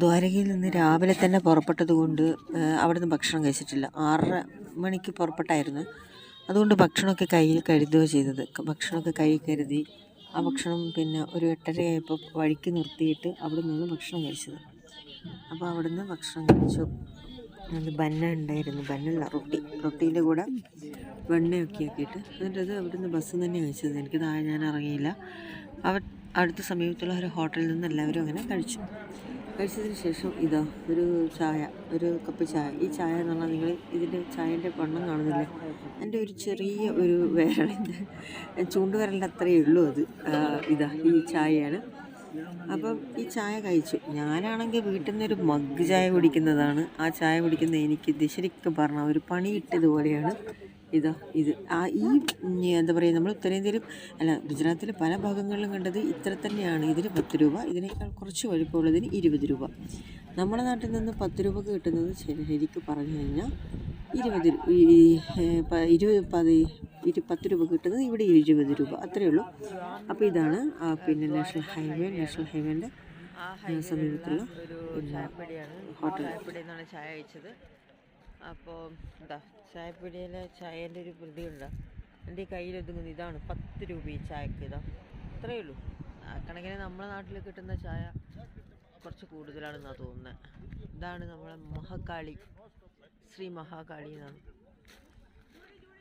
ദ്വാരകയിൽ നിന്ന് രാവിലെ തന്നെ പുറപ്പെട്ടത് കൊണ്ട് അവിടുന്ന് ഭക്ഷണം കഴിച്ചിട്ടില്ല. ആറര മണിക്ക് പുറപ്പെട്ടായിരുന്നു. അതുകൊണ്ട് ഭക്ഷണമൊക്കെ കയ്യിൽ കരുതുകയോ ചെയ്തത്. ഭക്ഷണമൊക്കെ കയ്യിൽ കരുതി ആ ഭക്ഷണം പിന്നെ ഒരു എട്ടരയായപ്പോൾ വഴിക്ക് നിർത്തിയിട്ട് അവിടെ നിന്ന് ഭക്ഷണം കഴിച്ചത്. അപ്പോൾ അവിടുന്ന് ഭക്ഷണം കഴിച്ചു. അത് ബന്ന ഉണ്ടായിരുന്നു. ബന്നല്ല റൊട്ടി. റൊട്ടീന്റെ കൂടെ വെണ്ണയൊക്കെ ആക്കിയിട്ട് എന്നിട്ട് അത് അവിടുന്ന് ബസ് തന്നെ കഴിച്ചത് എനിക്ക് താഴെ ഞാൻ ഇറങ്ങിയില്ല. അവർ അടുത്ത സമീപത്തുള്ള ഒരു ഹോട്ടലിൽ നിന്ന് എല്ലാവരും അങ്ങനെ കഴിച്ചു. കഴിച്ചതിന് ശേഷം ഇതാ ഒരു ചായ ഒരു കപ്പ് ചായ. ഈ ചായ എന്ന് പറഞ്ഞാൽ നിങ്ങൾ ഇതിന്റെ ചായന്റെ വണ്ണം കാണുന്നില്ലേ? എന്റെ ഒരു ചെറിയ ഒരു വിരലിന്റെ ചൂണ്ടുവിരലിന്റെ അത്രയേ ഉള്ളൂ അത്. ഇതാ ഈ ചായയാണ്. അപ്പം ഈ ചായ കഴിച്ചു. ഞാനാണെങ്കിൽ വീട്ടിൽ നിന്നൊരു മഗ് ചായ കുടിക്കുന്നതാണ്. ആ ചായ കുടിക്കുന്ന എനിക്ക് ശരിക്കും പറഞ്ഞാൽ ഒരു പണി കിട്ടിയതുപോലെയാണ് ഇതാ ഇത്. ആ ഈ എന്താ പറയുക നമ്മൾ ഉത്തരേന്ത്യയിലും അല്ല ഗുജറാത്തിലെ പല ഭാഗങ്ങളിലും കണ്ടത് ഇത്ര തന്നെയാണ്. ഇതിന് പത്ത് രൂപ ഇതിനേക്കാൾ കുറച്ച് വലുപ്പമുള്ളതിന് ഇരുപത് രൂപ. നമ്മുടെ നാട്ടിൽ നിന്ന് പത്ത് രൂപക്ക് കിട്ടുന്നത് ശരി ശരിക്കും പറഞ്ഞു കഴിഞ്ഞാൽ ഇരുപത് ഇരുപത് പതി ഇരു പത്ത് രൂപ കിട്ടുന്നത് ഇവിടെ ഇരുപത് രൂപ. അത്രയേ ഉള്ളൂ. അപ്പോൾ ഇതാണ് പിന്നെ നാഷണൽ ഹൈവേ നാഷണൽ ഹൈവേന്റെ സമീപത്തുള്ള ഹോട്ടൽ. അപ്പോൾ എന്താ ചായപ്പൊടിയിലെ ചായേന്റെ ഒരു പ്രതി ഉണ്ടോ എന്റെ കയ്യിൽ ഒതുങ്ങുന്നത് ഇതാണ് പത്ത് രൂപ ഈ ചായക്ക്. ഇതാ അത്രയേ ഉള്ളൂ. ആ കണക്കിന് നമ്മുടെ നാട്ടിൽ കിട്ടുന്ന ചായ കുറച്ച് കൂടുതലാണെന്നാണ് തോന്നുന്നത്. ഇതാണ് നമ്മളെ മഹാകാളി ശ്രീ മഹാകാളി എന്നാണ്.